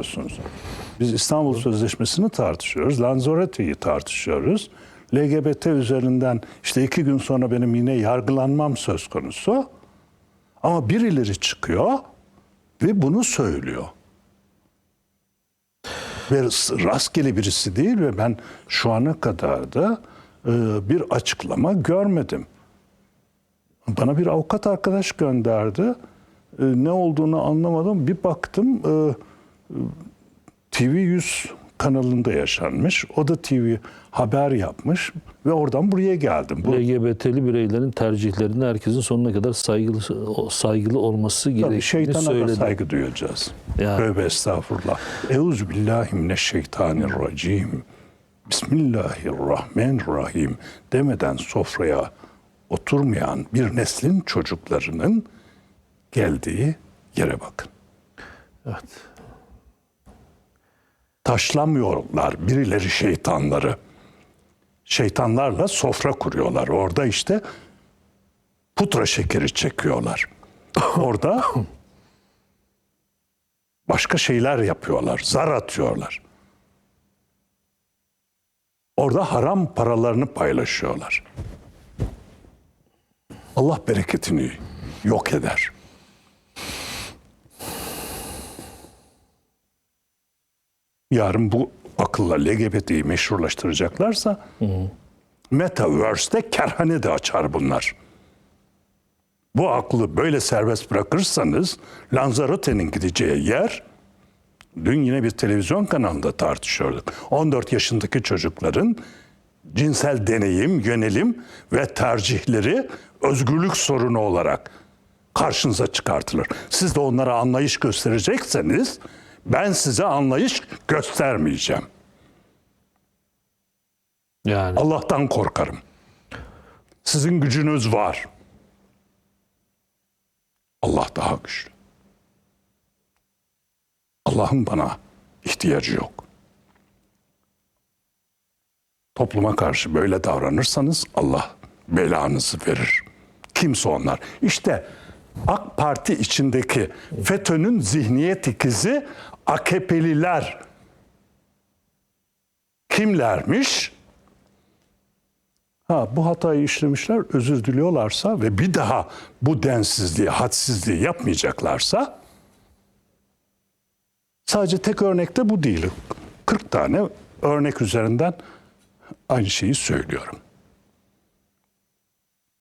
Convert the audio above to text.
Biliyorsunuz. Biz İstanbul Sözleşmesi'ni tartışıyoruz. Lanzarote'yi tartışıyoruz. LGBT üzerinden işte iki gün sonra benim yine yargılanmam söz konusu. Ama birileri çıkıyor ve bunu söylüyor. Ve rastgele birisi değil ve ben şu ana kadar da e, bir açıklama görmedim. Bana bir avukat arkadaş gönderdi. E, ne olduğunu anlamadım. Bir baktım e, TV100 kanalında yaşanmış. O da TV haber yapmış ve oradan buraya geldim. Bu LGBT'li bireylerin tercihlerine herkesin sonuna kadar saygılı saygılı olması gerektiğini şeytana söyledi. saygı duyacağız. Yani. Tövbe estağfurullah. Euzu billahi mineşşeytanirracim. Bismillahirrahmanirrahim demeden sofraya oturmayan bir neslin çocuklarının geldiği yere bakın. Evet. Taşlamıyorlar birileri şeytanları. Şeytanlarla sofra kuruyorlar. Orada işte putra şekeri çekiyorlar. Orada başka şeyler yapıyorlar. Zar atıyorlar. Orada haram paralarını paylaşıyorlar. Allah bereketini yok eder. Yarın bu akılla LGBT'yi meşrulaştıracaklarsa Metaverse'de kerhane de açar bunlar. Bu aklı böyle serbest bırakırsanız Lanzarote'nin gideceği yer dün yine bir televizyon kanalında tartışıyorduk. 14 yaşındaki çocukların cinsel deneyim, yönelim ve tercihleri özgürlük sorunu olarak karşınıza çıkartılır. Siz de onlara anlayış gösterecekseniz ben size anlayış göstermeyeceğim. Yani Allah'tan korkarım. Sizin gücünüz var. Allah daha güçlü. Allah'ın bana ihtiyacı yok. Topluma karşı böyle davranırsanız Allah belanızı verir. Kimse onlar. İşte AK Parti içindeki FETÖ'nün zihniyet ikizi AKP'liler kimlermiş? Ha, bu hatayı işlemişler, özür diliyorlarsa ve bir daha bu densizliği, hadsizliği yapmayacaklarsa sadece tek örnekte bu değil. 40 tane örnek üzerinden aynı şeyi söylüyorum.